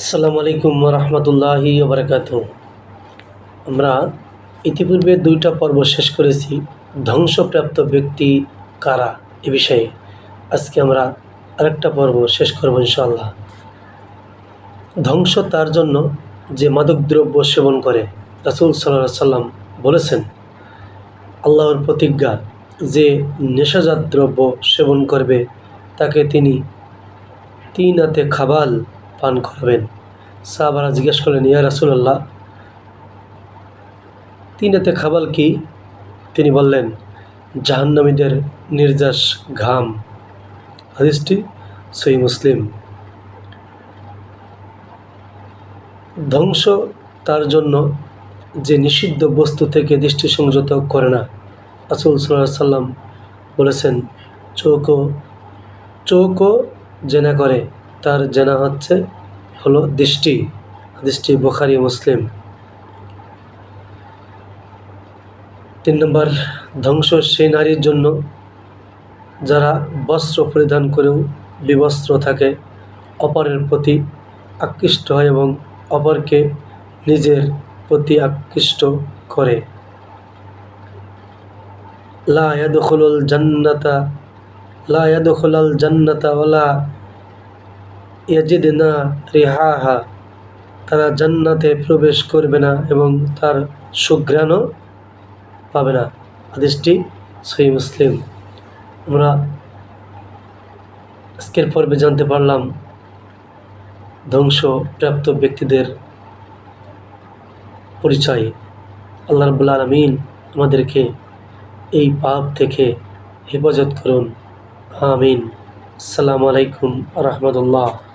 আসসালামু আলাইকুম রহমতুল্লাহি বারকাত আমরা ইতিপূর্বে দুইটা পর্ব শেষ করেছি, ধ্বংসপ্রাপ্ত ব্যক্তি কারা এ বিষয়ে। আজকে আমরা আরেকটা পর্ব শেষ করব ইনশাআল্লাহ। ধ্বংস তার জন্য যে মাদকদ্রব্য সেবন করে, রাসুল সাল্লাহ সাল্লাম বলেছেন, আল্লাহর প্রতিজ্ঞা যে নেশাজাত দ্রব্য সেবন করবে, তাকে তিনি তিন হাতে খাবাল পান করাবেন। সাহাবারা জিজ্ঞেস করলেন, ইয়া রাসুলাল্লাহ তিন হাতে খাবাল কি? তিনি বললেন, জাহান্নামীদের নির্যাস ঘাম। হাদিসটি সই মুসলিম। ধ্বংস তার জন্য যে নিষিদ্ধ বস্তু থেকে দৃষ্টি সংযত করে না। রাসুল সাল্লাহ সাল্লাম বলেছেন চৌকো চৌকো জেনা করে, তার জেনা হচ্ছে হলো দৃষ্টি দৃষ্টি বোখারি মুসলিম। তিন নম্বর, ধ্বংস সেই নারীর জন্য যারা বস্ত্র পরিধান করেও বিবস্ত্র থাকে, অপরের প্রতি আকৃষ্ট হয় এবং অপরকে নিজের প্রতি আকৃষ্ট করে। লা ইয়াদখুলুল জান্নাতা, লা ইয়াদখুলাল জান্নাতা ওয়ালা ইয়াজিদনা রিহাহা, তারা জান্নাতে প্রবেশ করবে না এবং তার সুঘ্রাণও পাবে না। হাদিসটি সহি মুসলিম। আমরা আজকের পর্বে জানতে পারলাম, ধ্বংসপ্রাপ্ত ব্যক্তিদের পরিচয়। আল্লাহ রবুল্লা আলমিন আমাদেরকে এই পাপ থেকে হেফাজত করুন। আমিন। আসসালামু আলাইকুম রহমতুল্লাহ।